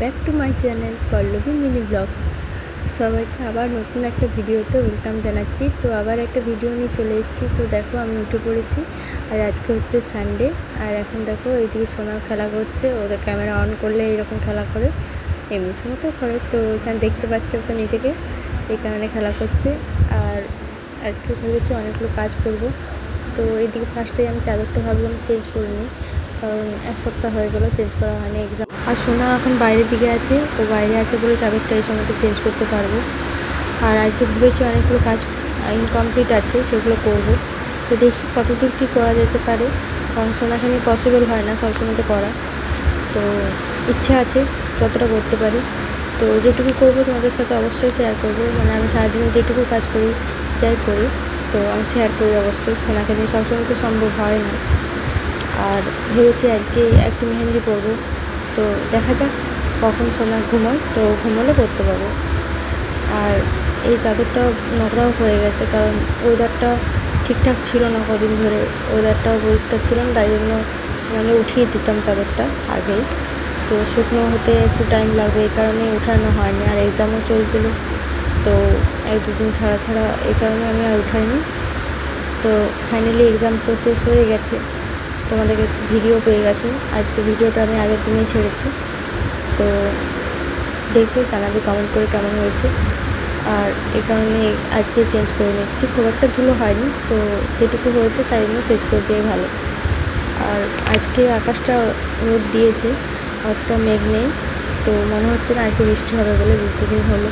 Back to my channel Pallavi mini blog সবাইকে আবার নতুন একটা ভিডিওতে ওয়েলকাম জানাচ্ছি। তো আবার একটা ভিডিও নিয়ে চলে এসেছি। তো দেখো আমি উঠে পড়েছি, আর আজকে হচ্ছে সানডে আর এখন দেখো এইদিকে সোনার খেলা করছে। ওদের ক্যামেরা অন করলে এরকম খেলা করে, এমনি সময় তো করে। তো এখানে দেখতে পাচ্ছে ওকে নিজেকে, এই কারণে খেলা করছে। আর একটু ভেবেছি অনেকগুলো কাজ করব। তো এইদিকে ফার্স্টে আমি চাদরটা ভাবলাম চেঞ্জ করে নিই। কারণ এক সপ্তাহ হয়ে গেলো চেঞ্জ করা হয়নি এক্সাম আর সোনা এখন বাইরের দিকে আছে, ও বাইরে আছে বলে চাদরটা এই সময়তে চেঞ্জ করতে পারব। আর আজকে ভেবেছি অনেকগুলো কাজ ইনকমপ্লিট আছে, সেগুলো করব। তো দেখি কতদূর কী করা যেতে পারে, কারণ সোনাখানি পসিবল হয় না সবসময়তে করা। তো ইচ্ছে আছে যতটা করতে পারি। তো যেটুকু করব তোমাদের সাথে অবশ্যই শেয়ার করব। মানে আমি সারাদিনে যেটুকু কাজ করি, যাই করি, তো আমি শেয়ার করি অবশ্যই। সোনাকে নিয়ে সবসময় তো সম্ভব হয় না। আর ভেবেছি আজকে একটু মেহেন্দি পরবো। তো দেখা যাক কখন সোনা ঘুমোয় তো ঘুমোলে করতে পারব। আর এই চাদরটা নোংরাও হয়ে গেছে, কারণ ওয়েদারটা ঠিকঠাক ছিল না কদিন ধরে। ওয়েদারটাও পরিষ্কার ছিল না, তাই জন্য মানে উঠিয়ে দিতাম চাদরটা আগেই। তো শুকনো হতে একটু টাইম লাগবে, এই কারণে উঠানো হয়নি, আর এক্সামও চলছিল। তো এক দুদিন ছাড়া ছাড়া এই কারণে আমি আর উঠাইনি। তো ফাইনালি এক্সাম তো শেষ হয়ে গেছে। তোমাদেরকে ভিডিও পেয়ে গেছো। আজকে ভিডিওটা আমি আগের দিনেই ছেড়েছি। তো দেখবে, জানাবে কমেন্ট করে কেমন হয়েছে। আর এই কারণে আজকে চেঞ্জ করে নিচ্ছি। খুব একটা ধুলো হয়নি, তো যেটুকু হয়েছে তাই জন্য চেঞ্জ করে দিয়ে ভালো। আর আজকে আকাশটা রোদ দিয়েছে, অতটা মেঘ নেই। তো মনে হচ্ছে না আজকে বৃষ্টি হবে বলে বৃষ্টি দিন হলো।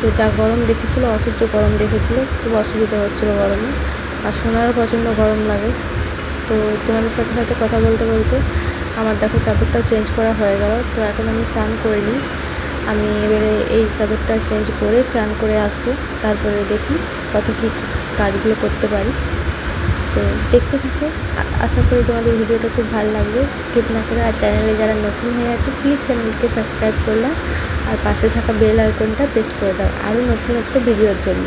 তো যা গরম দেখেছিলো, অসহ্য গরম দেখেছিলো, খুব অসুবিধা হচ্ছিল গরমে। আর সোনারও প্রচণ্ড গরম লাগে। তো তোমাদের সাথে সাথে কথা বলতে বলতে আমার দেখো চাদরটা চেঞ্জ করা হয়ে গেল। তো এখন আমি স্নান করিনি। আমি এবারে এই চাদরটা চেঞ্জ করে স্নান করে আসব। তারপরে দেখি কত কী কাজগুলো করতে পারি। তো দেখতে থাকো। আশা করি তোমাদের ভিডিওটা খুব ভালো লাগবে। স্কিপ না করে আর চ্যানেলে যারা নতুন হয়ে আছে প্লিজ চ্যানেলকে সাবস্ক্রাইব করলাম আর পাশে থাকা বেল আইকনটা প্রেস করে দাও। আরও নতুনত্ব ভিডিওর জন্য।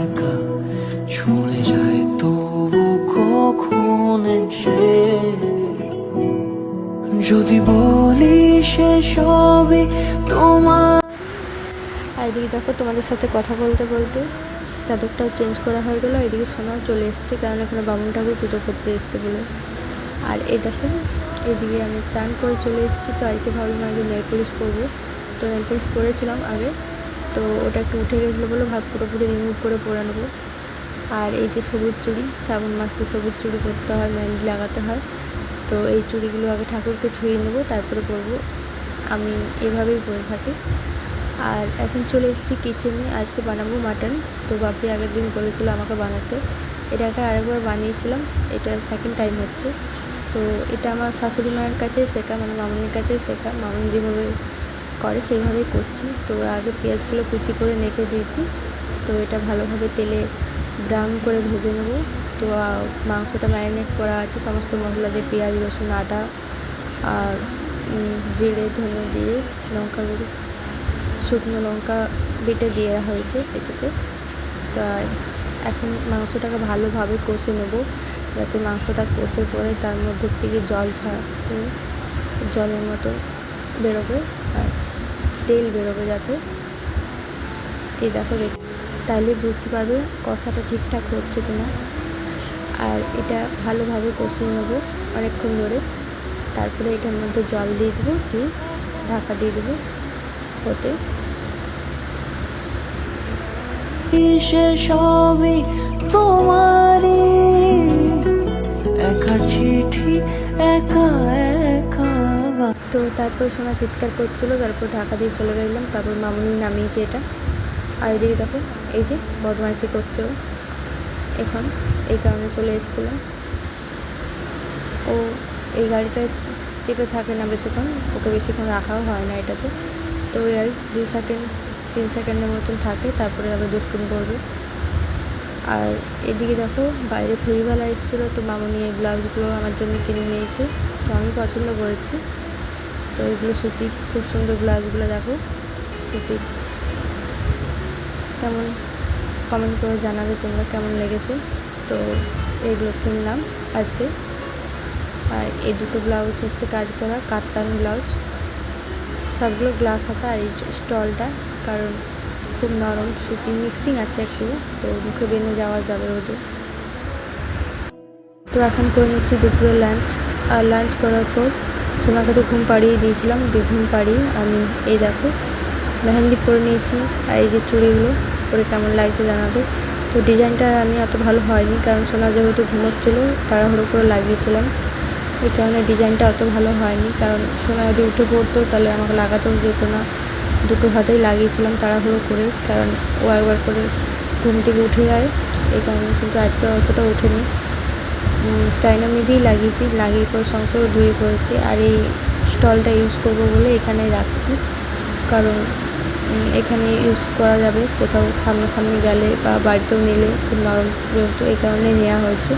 যদি বলি সে সবই তোমার। আর এদিকে দেখো, তোমাদের সাথে কথা বলতে বলতে চাদরটাও চেঞ্জ করা হয়ে গেলো। এদিকে সোনাও চলে এসছে, কারণ এখানে বামুন ঠাকুর পুজো করতে এসছে বলে। আর এই দেখো, এদিকে আমি চান করে চলে এসেছি। তো আজকে ভাবলাম আগে নেল পলিশ করব তো নেল পলিশ করেছিলাম আগে। তো ওটা একটু উঠে গেছিল বলে ভাব পুরোপুরি রিমুভ করে পরে নেব। আর এই যে সবুজ চুড়ি, শ্রাবণ মাসে সবুজ চুড়ি করতে হয়, মেহেন্দি লাগাতে হয়। তো এই চুড়িগুলো আগে ঠাকুরকে ছুঁয়ে নেব, তারপরে পরবো আমি এভাবেই পরে থাকি। আর এখন চলে এসেছি কিচেনে আজকে বানাবো মাটন তো বাপি আগের দিন বলেছিল আমাকে বানাতে। এটা আগে আরেকবার বানিয়েছিলাম, এটা সেকেন্ড টাইম হচ্ছে। তো এটা আমার শাশুড়ি মায়ের কাছেই শেখা মানে মামনির কাছেই শেখা। মামনি যেভাবে করে সেইভাবেই করছি। তো আগে পেঁয়াজগুলো কুচি করে নেড়ে দিয়েছি। তো এটা ভালোভাবে তেলে ব্রাউন করে ভেজে নেব। তো মাংসটা ম্যারিনেট করা আছে, সমস্ত মশলা দিয়ে পেঁয়াজ, রসুন, আদা আর জিরে, ধনে দিয়ে লঙ্কা গুঁড়ো, শুকনো লঙ্কা বেটে দিয়ে হয়েছে এটাতে। তা এখন মাংসটাকে ভালোভাবে কষে নেব, যাতে মাংসটা কষে পরে তার মধ্যে থেকে জল ছাড়া জলের মতো বেরোবে আর তেল বেরোবে যাতে। এই দেখো, দেখ তাহলে বুঝতে পারবে কষাটা ঠিকঠাক হচ্ছে কিনা। আর এটা ভালোভাবে কষিয়ে নেব অনেকক্ষণ ধরে। তারপরে এটার মধ্যে জল দিয়ে দেবো দিয়ে ঢাকা দিয়ে দেবো হতে সবই তোমারই একা চিঠি একা একা তো তারপর সোনা চিৎকার করছিল তারপর ঢাকা দিয়ে চলে গেলাম। তারপর মামুনি নামিয়েছে এটা। আর এদিকে দেখো এই যে বদমাইশি করছে এখন এই কারণে চলে এসেছিলাম। ও এই গাড়িটায় চেপে থাকে না বেশিক্ষণ, ওকে বেশিক্ষণ রাখাও হয় না এটাতে। তো ওই আর দুই সেকেন্ড, তিন সেকেন্ডের মতন থাকে, তারপরে আবার দুষ্টুমি করবে। আর এদিকে দেখো, বাইরে ফেরিওয়ালা এসেছিল, তো মামনি এই ব্লাউজগুলো আমার জন্য কিনে নিয়েছে। তো আমি পছন্দ করেছি। তো এগুলো সুতির, খুব সুন্দর ব্লাউজগুলো দেখো, সুতির। কেমন? কমেন্ট করে জানাবে তোমরা কেমন লেগেছে। তো এইগুলো কিনলাম আজকে। আর এই দুটো ব্লাউজ হচ্ছে কাজ করা কাতান ব্লাউজ সবগুলো গ্লাস হাতা আর এই স্টলটা, কারণ খুব নরম, সুতি মিক্সিং আছে একটু, তো মুখে বেনে যাওয়া যাবে রোদে তো এখন করে নিচ্ছি দুপুরে লাঞ্চ আর লাঞ্চ করার পর সোনাকে তো ঘুম পাড়িয়ে দিয়েছিলাম দিয়ে ঘুম পাড়িয়ে আমি এই দেখো, মেহেন্দি পরে নিয়েছি, আর এই যে চুড়িগুলো। পরে কেমন লাগছে জানাবে। তো ডিজাইনটা আমি অত ভালো হয়নি, কারণ সোনা যেহেতু ঘুমোচ্ছিলো, তাড়াহুড়ো করে লাগিয়েছিলাম। এই কারণে ডিজাইনটা অত ভালো হয়নি, কারণ সোনা যদি উঠে পড়তো, তাহলে আমাকে লাগাতেও যেত না। দুটো হাতেই লাগিয়েছিলাম তাড়াহুড়ো করে, কারণ ও একবার করে ঘুম থেকে উঠে যায়, এই কারণে কিন্তু আজকে অতটা ওঠেনি। চাইনা মিডিই লাগিয়েছি, লাগিয়ে পরে সঙ্গে ধুয়ে পড়েছি, আর এই স্টলটা ইউজ করব বলে এখানে রাখছি, কারণ এখানে ইউজ করা যাবে। কোথাও সামনাসামনি গেলে বা বাড়িতেও নিলে খুব নরম যেহেতু এই কারণে নেওয়া হয়েছে।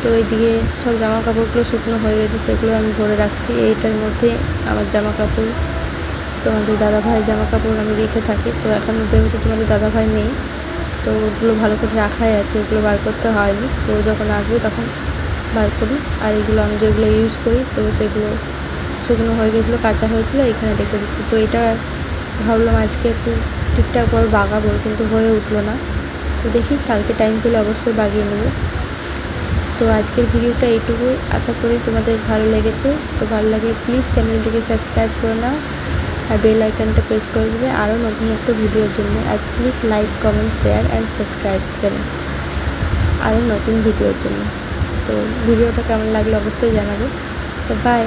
তো এইদিকে সব জামা কাপড়গুলো শুকনো হয়ে গেছে, সেগুলো আমি ধরে রাখছি। এইটার মধ্যে আমার জামা কাপড় তোমাদের দাদা ভাইয়ের জামা কাপড় আমি রেখে থাকি। তো এখন যেহেতু তোমাদের দাদা ভাই নেই, তো ওগুলো ভালো করে রাখাই আছে, ওগুলো বার করতে হয়নি। তো যখন আসবে তখন বার করি। আর এগুলো আমি যেগুলো ইউজ করি, তো সেগুলো শুকনো হয়ে গেছিল, কাঁচা হয়েছিলো, এখানে রেখে দিচ্ছি। তো এটা ভাবলাম আজকে একটু ঠিকঠাক করে বাগাবো, কিন্তু হয়ে উঠল না। তো দেখি কালকে টাইম পেলে অবশ্যই বাগিয়ে নেব। তো আজকের ভিডিওটা এইটুকুই। আশা করি তোমাদের ভালো লেগেছে। তো ভালো লাগলে প্লিজ চ্যানেলটিকে সাবস্ক্রাইব করে নাও আর বেল আইকনটা প্রেস করে দেবে আরও নতুনত্ব ভিডিওর জন্য। আর please like comment share and subscribe channel আরও নতুন ভিডিওর জন্য। তো ভিডিওটা কেমন লাগল অবশ্যই জানাবে। তো বাই